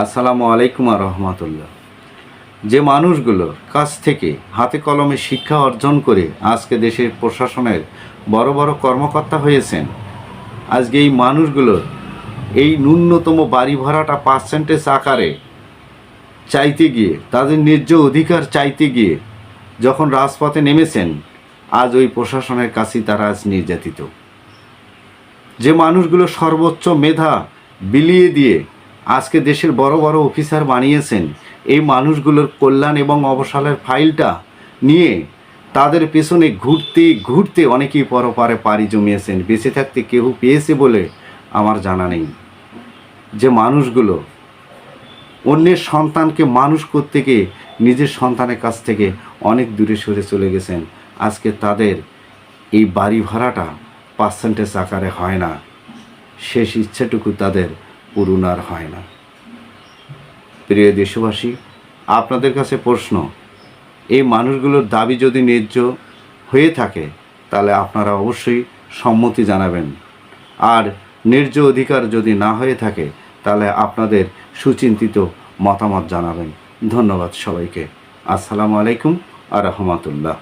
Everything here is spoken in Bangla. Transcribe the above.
আসসালামু আলাইকুম আর রহমতুল্লাহ। যে মানুষগুলোর কাছ থেকে হাতে কলমে শিক্ষা অর্জন করে আজকে দেশের প্রশাসনের বড় বড় কর্মকর্তা হয়েছেন, আজকে এই মানুষগুলো এই ন্যূনতম বাড়ি ভাড়াটা পার্সেন্টেজ আকারে চাইতে গিয়ে, তাদের ন্যায্য অধিকার চাইতে গিয়ে যখন রাজপথে নেমেছেন, আজ ওই প্রশাসনের কাছেই তারা আজ নির্যাতিত। যে মানুষগুলো সর্বোচ্চ মেধা বিলিয়ে দিয়ে আজকে দেশের বড় বড় অফিসার বানিয়েছেন। এই মানুষগুলোর কল্যাণ এবং অবসালের ফাইলটা নিয়ে তাদের পেছনে ঘুরতে ঘুরতে অনেকেই পরপারে পাড়ি জমিয়েছেন। বেঁচে থাকতে কেউ পেয়েছে বলে আমার জানা নেই। যে মানুষগুলো অন্যের সন্তানকে মানুষ করতে গিয়ে নিজের সন্তানের কাছ থেকে অনেক দূরে সরে চলে গেছেন। আজকে তাদের এই বাড়ি ভাড়াটা পার্সেন্টেজ আকারে হয় না। শেষ ইচ্ছেটুকু তাদের পূরণ আর হয় না। প্রিয় দেশবাসী, আপনাদের কাছে প্রশ্ন, এই মানুষগুলোর দাবি যদি ন্যায্য হয়ে থাকে, তাহলে আপনারা অবশ্যই সম্মতি জানাবেন। আর ন্যায্য অধিকার যদি না হয়ে থাকে, তাহলে আপনাদের সুচিন্তিত মতামত জানাবেন। ধন্যবাদ সবাইকে। আসসালামু আলাইকুম আর রহমতুল্লাহ।